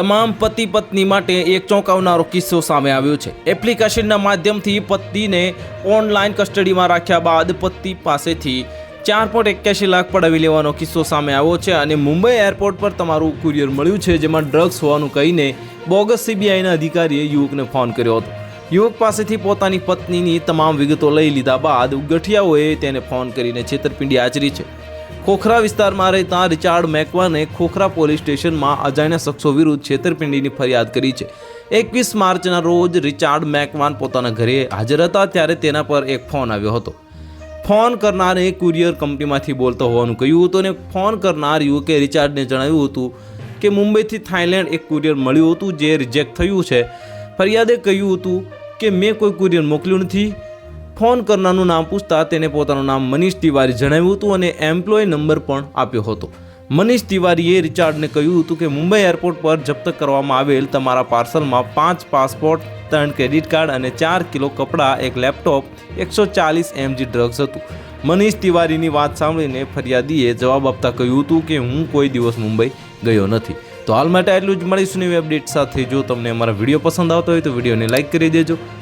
તમામ પતિ પત્ની માટે એક ચોંકાવનારો કિસ્સો સામે આવ્યો છે. એપ્લિકેશનના માધ્યમથી પતિને ઓનલાઈન કસ્ટડીમાં રાખ્યા બાદ પતિ પાસેથી ચાર પોઈન્ટ એક્યાસી લાખ પડાવી લેવાનો કિસ્સો સામે આવ્યો છે અને મુંબઈ એરપોર્ટ પર તમારું કુરિયર મળ્યું છે, જેમાં ડ્રગ્સ હોવાનું કહીને બોગસ સીબીઆઈના અધિકારીએ યુવકને ફોન કર્યો હતો. યુવક પાસેથી પોતાની પત્નીની તમામ વિગતો લઈ લીધા બાદ ગઠિયાઓએ તેને ફોન કરીને છેતરપિંડી આચરી છે. ખોખરા વિસ્તારમાં રહેતા રિચાર્ડ મેકવાને ખોખરા પોલીસ સ્ટેશનમાં અજાણ્યા શખ્સો વિરુદ્ધ છેતરપિંડીની ફરિયાદ કરી છે. એકવીસ માર્ચના રોજ રિચાર્ડ મેકવાન પોતાના ઘરે હાજર હતા ત્યારે તેના પર એક ફોન આવ્યો હતો. ફોન કરનારે કુરિયર કંપનીમાંથી બોલતો હોવાનું કહ્યું હતું અને ફોન કરનાર યુવકે રિચાર્ડને જણાવ્યું હતું કે મુંબઈથી થાઇલેન્ડ એક કુરિયર મળ્યું હતું જે રિજેક્ટ થયું છે. ફરિયાદે કહ્યું હતું કે, મેં કોઈ કુરિયર મોકલ્યું નથી. ફોન કરનારનું નામ પૂછતા તેને પોતાનું નામ મનીષ તિવારી જણાવ્યું હતું અને એમ્પ્લોય નંબર પણ આપ્યો હતો. મનીષ તિવારીએ રિચાર્ડને કહ્યું હતું કે, મુંબઈ એરપોર્ટ પર જપ્ત કરવામાં આવેલ તમારા પાર્સલમાં પાંચ પાસપોર્ટ, ત્રણ ક્રેડિટ કાર્ડ અને ચાર કિલો કપડાં, એક લેપટોપ, એકસો ચાલીસ એમજી ડ્રગ્સ હતું. મનીષ તિવારીની વાત સાંભળીને ફરિયાદીએ જવાબ આપતા કહ્યું હતું કે, હું કોઈ દિવસ મુંબઈ ગયો નથી. તો હાલ માટે આટલું જ મળીશું નવી અપડેટ સાથે. જો તમને અમારા વીડિયો પસંદ આવતો હોય તો વિડીયોને લાઇક કરી દેજો.